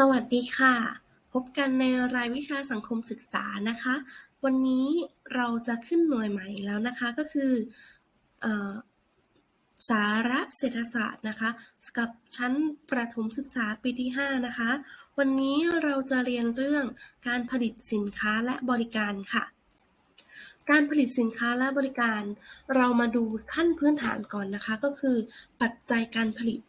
สวัสดีค่ะ พบกันในรายวิชาสังคมศึกษานะคะ วันนี้เราจะขึ้นหน่วยใหม่แล้วนะคะก็คืออสาระเศรษฐศาสตร์นะคะกับชั้นประถมศึกษาปีที่ 5 นะคะ วันนี้เราจะเรียนเรื่องการผลิตสินค้าและบริการค่ะ การผลิตสินค้าและบริการ เรามาดูขั้นพื้นฐานก่อนนะคะ ก็คือ ปัจจัยการผลิต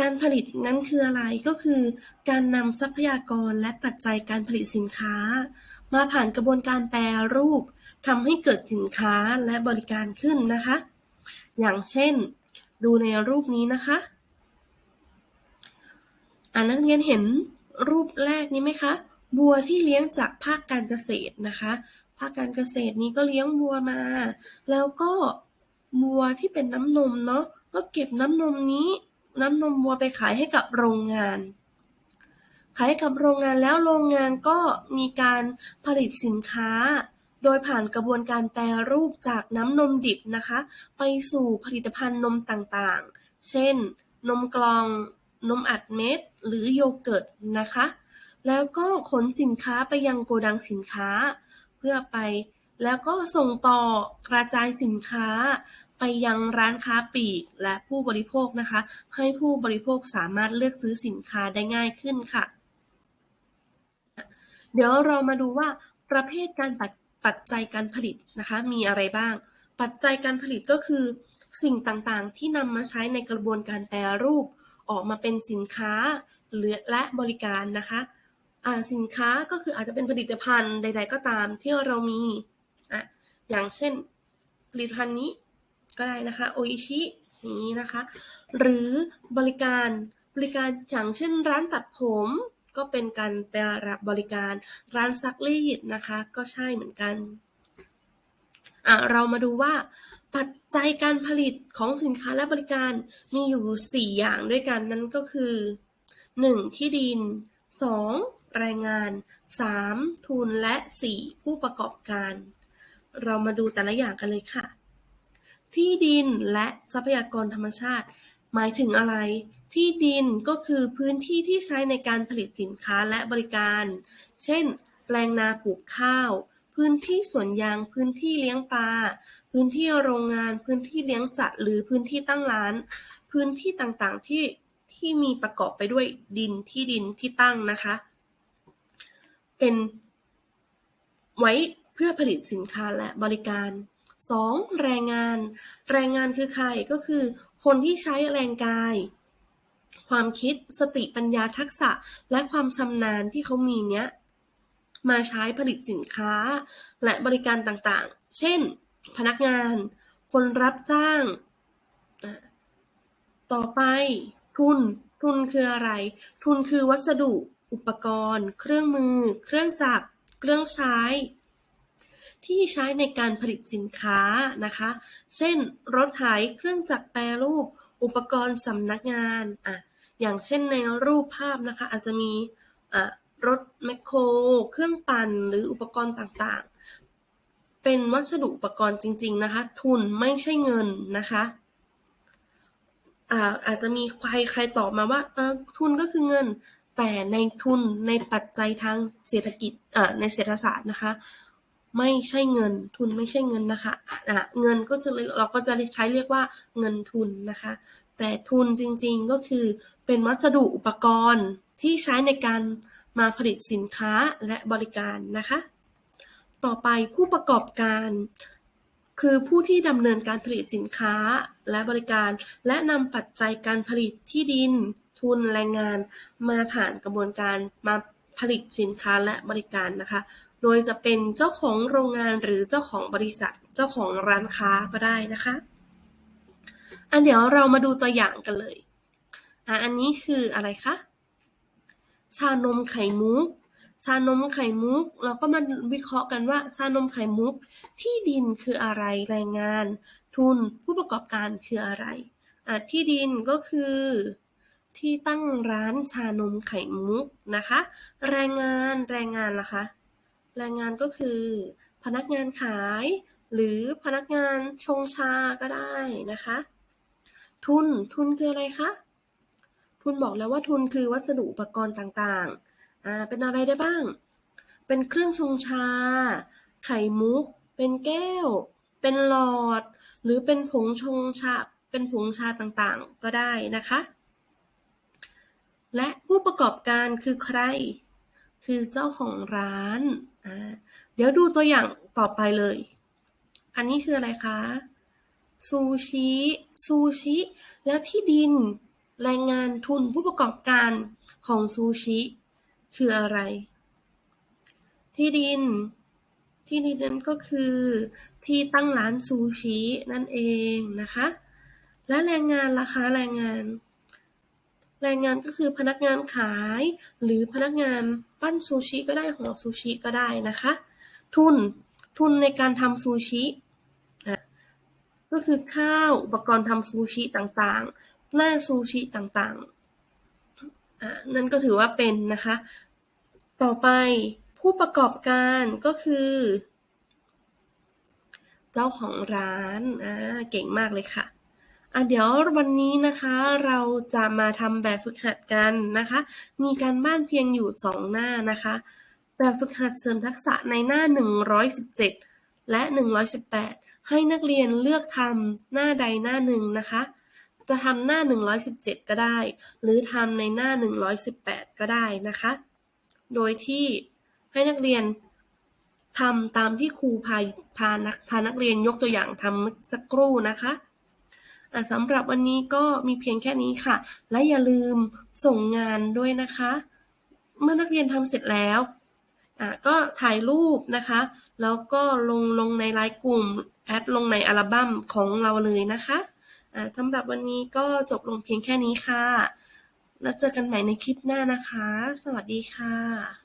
การผลิตนั้นคืออะไร ก็คือการนำทรัพยากรและปัจจัยการผลิตสินค้า มาผ่านกระบวนการแปรรูปทำให้เกิดสินค้าและบริการขึ้นนะคะ อย่างเช่น ดูในรูปนี้นะคะอ่านักเรียนเห็นรูปแรกนี้ไหมคะบัวที่เลี้ยงจากภาคการเกษตรนะคะ ภาคการเกษตรนี้ก็เลี้ยงบัวมา แล้วก็บัวที่เป็นน้ำนมเนาะก็เก็บน้ำนมนี้ น้ำนมวัวไปขายให้กับโรงงาน ขายให้กับโรงงานแล้วโรงงานก็มีการผลิตสินค้า โดยผ่านกระบวนการแปรรูปจากน้ำนมดิบนะคะ ไปสู่ผลิตภัณฑ์นมต่างๆ เช่น นมกลอง นมอัดเม็ด หรือโยเกิร์ตนะคะ แล้วก็ขนสินค้าไปยังโกดังสินค้า เพื่อไปแล้วก็ส่งต่อกระจายสินค้า ไปยังร้านค้าปลีกและผู้บริโภคนะคะ ให้ผู้บริโภคสามารถเลือกซื้อสินค้าได้ง่ายขึ้นค่ะ เดี๋ยวเรามาดูว่าประเภทการปัจปัจจัยการผลิตนะคะ มีอะไรบ้าง ปัจจัยการผลิตก็คือ สิ่งต่างๆ ที่นำมาใช้ในกระบวนการแปรรูป ออกมาเป็นสินค้าหรือและบริการนะคะอ่าสินค้าก็คืออาจจะเป็นผลิตภัณฑ์ใด ๆ ก็ตามที่เรามีอะอย่างเช่น ผลิตภัณฑ์นี้ ก็ได้นะคะ โออิชินี้นะคะ หรือบริการบริการอย่างเช่นร้านตัดผมก็เป็นการแต่รับบริการร้านซักรีดนะคะ ก็ใช่เหมือนกันอะเรามาดูว่า ปัจจัยการผลิตของสินค้าและบริการมีอยู่ 4 อย่างด้วยกันนั่นก็คือ 1. ที่ดิน 2. แรงงาน 3. ทุนและ 4. ผู้ประกอบการ เรามาดูแต่ละอย่างกันเลยค่ะ ที่ดินและทรัพยากรธรรมชาติ หมายถึงอะไร ที่ดินก็คือพื้นที่ที่ใช้ในการผลิตสินค้าและบริการ เช่น แปลงนาปลูกข้าว พื้นที่สวนยาง พื้นที่เลี้ยงปลา พื้นที่โรงงาน พื้นที่เลี้ยงสัตว์ หรือพื้นที่ตั้งร้าน พื้นที่ต่างๆ ที่ที่มีประกอบไปด้วยดินที่ดินที่ตั้งนะคะ เป็นไว้เพื่อผลิตสินค้าและบริการ 2. แรงงาน แรงงานคือใครก็คือ คนที่ใช้แรงกาย ความคิดสติปัญญาทักษะ และความชำนาญที่เขามีเนี้ยมาใช้ผลิตสินค้า และบริการต่างๆ เช่น พนักงาน คนรับจ้าง ต่อไป ทุน ทุนคืออะไร ทุนคือวัสดุ อุปกรณ์ เครื่องมือ เครื่องจักร เครื่องใช้ ที่ใช้ในการผลิตสินค้านะคะ เช่น รถไถ เครื่องจักรแปรรูป อุปกรณ์สำนักงานอะอย่างเช่นในรูปภาพนะคะ อาจจะมีะรถแมคโคร เครื่องปั่น หรืออุปกรณ์ต่างๆ เป็นวัสดุอุปกรณ์จริง ๆ นะคะ ทุนไม่ใช่เงินนะคะอาอาจจะมีใครใครตอบมาว่าเออทุนก็คือเงิน แต่ในทุนในปัจจัยทางเศรษฐกิจในเศรษฐศาสตร์นะคะ ไม่ใช่เงิน ทุนไม่ใช่เงินนะคะะเงินก็จะเราก็จะใช้เรียกว่าเงินทุนนะคะ แต่ทุนจริงๆก็คือเป็นวัสดุอุปกรณ์ที่ใช้ในการมาผลิตสินค้าและบริการนะคะ ต่อไปผู้ประกอบการคือผู้ที่ดำเนินการผลิตสินค้าและบริการ และนำปัจจัยการผลิตที่ดิน ทุนแรงงาน มาผ่านกระบวนการมาผลิตสินค้าและบริการนะคะ โดยจะเป็นเจ้าของโรงงานหรือเจ้าของบริษัท เจ้าของร้านค้าก็ได้นะคะ อันเดี๋ยวเรามาดูตัวอย่างกันเลยอะอันนี้คืออะไรคะ ชานมไข่มุก ชานมไข่มุก เราก็มาวิเคราะห์กันว่า ชานมไข่มุก ที่ดินคืออะไรแรงงาน ทุนผู้ประกอบการคืออะไรอะที่ดินก็คือที่ตั้งร้านชานมไข่มุกนะคะ แรงงานแรงงานล่ะคะ แรงงานก็คือ พนักงานขาย หรือพนักงานชงชาก็ได้นะคะ ทุนทุนคืออะไรคะทุนบอกแล้วว่าทุนคือวัสดุอุปกรณ์ต่างๆอ่าเป็นอะไรได้บ้าง เป็นเครื่องชงชา ไข่มุก เป็นแก้ว เป็นหลอด หรือเป็นผงชงชา เป็นผงชาต่างๆ ก็ได้นะคะ และผู้ประกอบการคือใคร คือเจ้าของร้าน อ่า เดี๋ยวดูตัวอย่างต่อไปเลย อันนี้คืออะไรคะ ซูชิ ซูชิ แล้วที่ดินแรงงานทุนผู้ประกอบการของซูชิ คืออะไร ที่ดิน ที่ดินนั้นก็คือที่ตั้งร้านซูชินั่นเองนะคะ และแรงงานราคาแรงงาน แรงงานก็คือพนักงานขายหรือพนักงาน ปั้นซูชิก็ได้ห่อซูชิก็ได้นะคะ ทุนทุนในการทำซูชิก็คือข้าวอุปกรณ์ทำซูชิต่างๆ หน้าซูชิต่างๆ นั่นก็ถือว่าเป็นนะคะ ต่อไปผู้ประกอบการก็คือ เจ้าของร้าน อ่า เก่งมากเลยค่ะ อะเดี๋ยววันนี้นะคะเราจะมาทำแบบฝึกหัดกันนะคะ มีการบ้านเพียงอยู่สองหน้านะคะ แบบฝึกหัดเสริมทักษะในหน้า 117 และ 118 ให้นักเรียนเลือกทำหน้าใดหน้าหนึ่งนะคะ จะทำหน้า 117 ก็ได้ หรือทำในหน้า 118 ก็ได้นะคะ โดยที่ให้นักเรียนทำตามที่ครูพาพานักพานักเรียนยกตัวอย่างทำสักครู่นะคะ สำหรับวันนี้ก็มีเพียงแค่นี้ค่ะ และอย่าลืมส่งงานด้วยนะคะ เมื่อนักเรียนทำเสร็จแล้วก็ถ่ายรูปนะคะ แล้วก็ลงลงในไลน์กลุ่ม แอดลงในอัลบั้มของเราเลยนะคะสำหรับวันนี้ก็จบลงเพียงแค่นี้ค่ะ แล้วเจอกันใหม่ในคลิปหน้านะคะ สวัสดีค่ะ